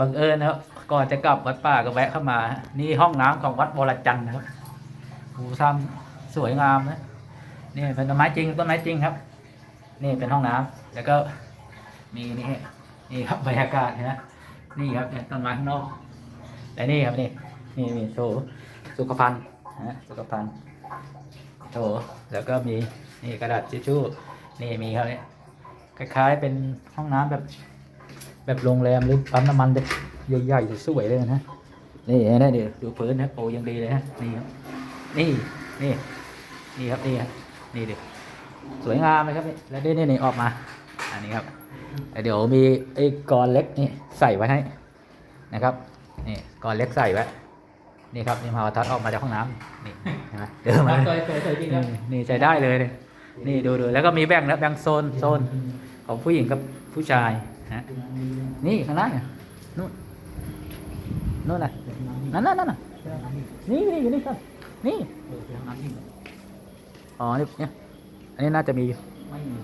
บังเอิญนะครับก่อนจะกลับวัดป่าก็แวะเข้ามา นี่ห้องน้ำของวัดวรจันทร์นะครับโอ้ทำสวยงามนะนี่เป็นต้นไม้จริงต้นไม้จริงครับ นี่เป็นห้องน้ำแล้วก็มีนี่นี่ครับบรรยากาศนะนี่ครับต้นไม้ข้างนอกแต่นี่ครับนี่นี่มีโถสุขภัณฑ์นะสุขภัณฑ์โถแล้วก็มีนี่กระดาษทิชชู่นี่มีครับเนี่ยคล้ายๆเป็นห้องน้ำแบบ แบบโรงแรมหรือปั๊มน้ำมันแบบใหญ่ๆสวยๆเลยนะนี่นะเดี๋ยวดูพื้นนะโปยังดีเลยนะนี่ครับนี่นี่นี่ครับนี่ครับนี่เดี๋ยวสวยงามเลยครับนี่แล้วนี่นี่นี่ออกมา อันนี้ครับแล้วเดี๋ยวมีไอ้กรอนเล็กนี่ใส่ไว้ให้นะครับนี่กรอนเล็กใส่ไว้นี่ครับนี่มาทัดออกมาจากห้องน้ำนี่เห็นไหมเดินมาเลยเคยเคยจริงครับนี่นี่ใช้ได้เลยเนี่ยนี่ดูดูแล้วก็มีแบ่งนะแบ่งโซนโซนของผู้หญิงกับผู้ชาย นะนี่ข้างหน้าเนี่ยนู่นนู่นน่ะนั่นนั่นนั่นน่ะนี่นี่อยู่นี่ครับนี่อ๋อนี่เนี่ยอันนี้น่าจะมีไม่มี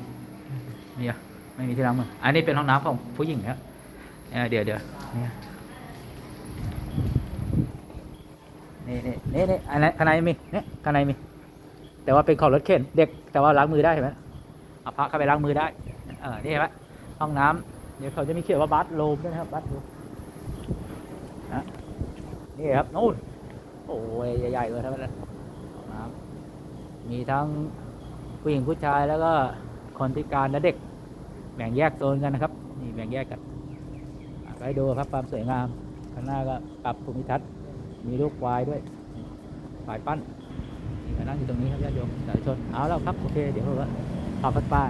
มีอะไม่มีที่ล้างมืออันนี้เป็นห้องน้ำของผู้หญิงครับเออเดี๋ยวเดี๋ยวเนี่ยนี่นี่นี่นี่อันนั้นข้างในมีเนี่ยข้างในมี แต่ว่าเป็นของรถเข็นเด็กแต่ว่าล้างมือได้เห็นไหมเอาพระเข้าไปล้างมือได้ เออนี่เห็นไหมห้องน้ำ เดี๋ยวเขาจะมีเขียนว่าบัสโลมด้วยนะครับบัสโลมนะนี่ครับนู่นโอ้ยใหญ่ๆเลยทั้งนั้นเลยห้องน้ำมีทั้งผู้หญิงผู้ชายแล้วก็คนพิการและเด็ก แบ่งแยกโซนกันนะครับ นี่แบ่งแยกกันไปดูครับความสวยงามข้างหน้าก็ปรับภูมิทัศน์มีลูกควายด้วยควายปั้นนี่ก็นั่งอยู่ตรงนี้ครับญาติโยมสาธุชนเอาแล้วครับโอเคเดี๋ยวเราขับรถป้า